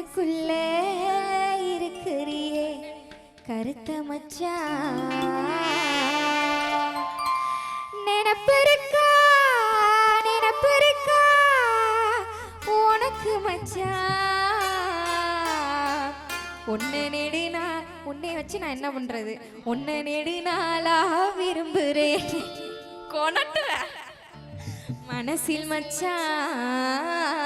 மனசுக்குள்ள இருக்கிறியே கருத்த மச்சா. நினப்பிருக்கா நினப்பிருக்கா உனக்கு மச்சா. ஒன்று நெடுனா உன்னை வச்சு நான் என்ன பண்றது? ஒன்று நெடுநாளா விரும்புறேன். கொணட்டுற மனசில் மச்சான்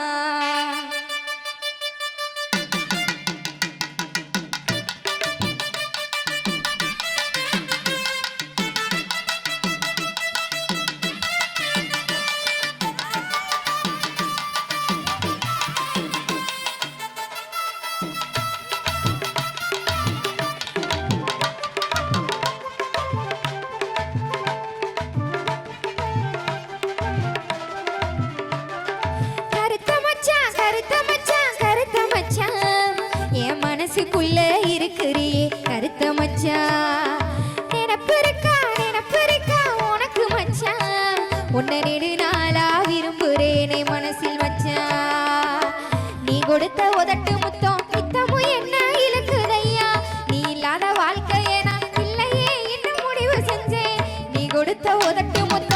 இருக்கிறியே கருத்த மச்சா. நினப்பு இருக்கா நினப்பு இருக்கா உனக்கு மச்சா. உன்னை நெடு நாளா விரும்புறேனே மனசில் மச்சா. நீ கொடுத்த உதட்டு முத்தம் நித்தமும் என்ன இழுக்குதையா? நீ இல்லாத வாழ்க்கையை நான் இல்லையே இன்னும் முடிவு செஞ்சேன். நீ கொடுத்த உதட்டு முத்தம்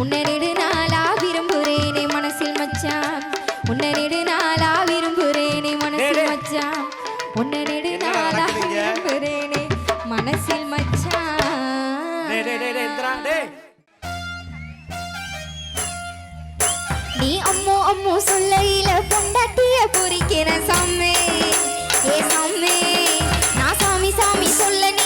உன்னை நெடு நாளா விரும்புறேனே மனசில் மச்சான். உன்னை நெடு நாளா விரும்புறேனே மனசில் மச்சான். உன்னை நெடு நாளா விரும்புறேனே மனசில் மச்சான். நீ அம்மோ அம்மோ சொல்லையில பொண்டாட்டிய பொறிக்கிற சாமே. ஏ சாமே நான் சாமி சாமி சொல்ல நீ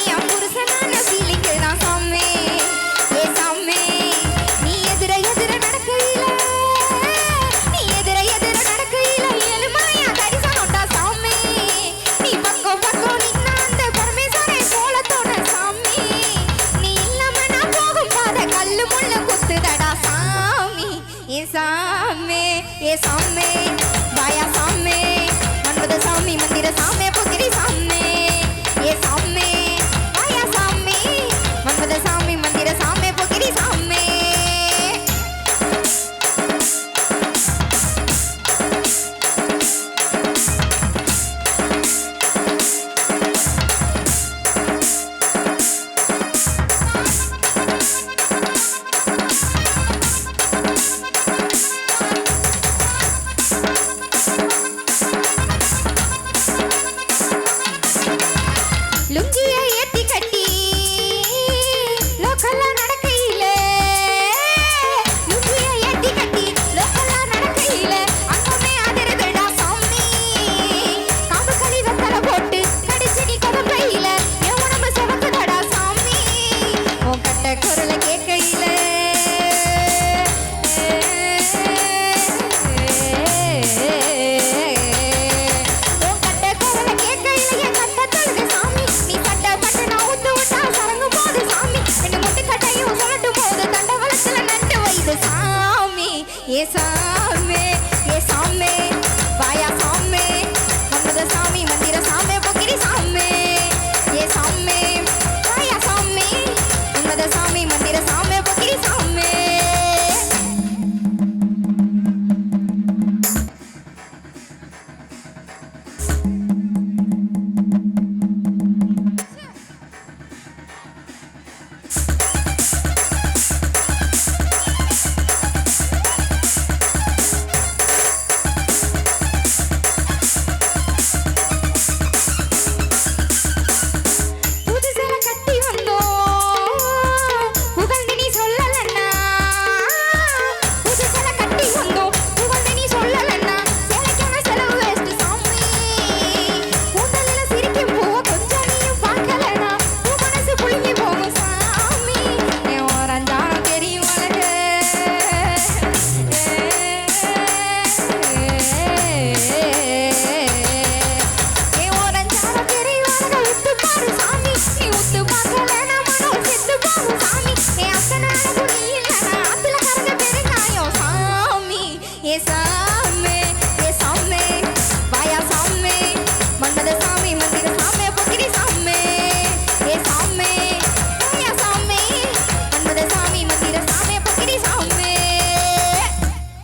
ஏசா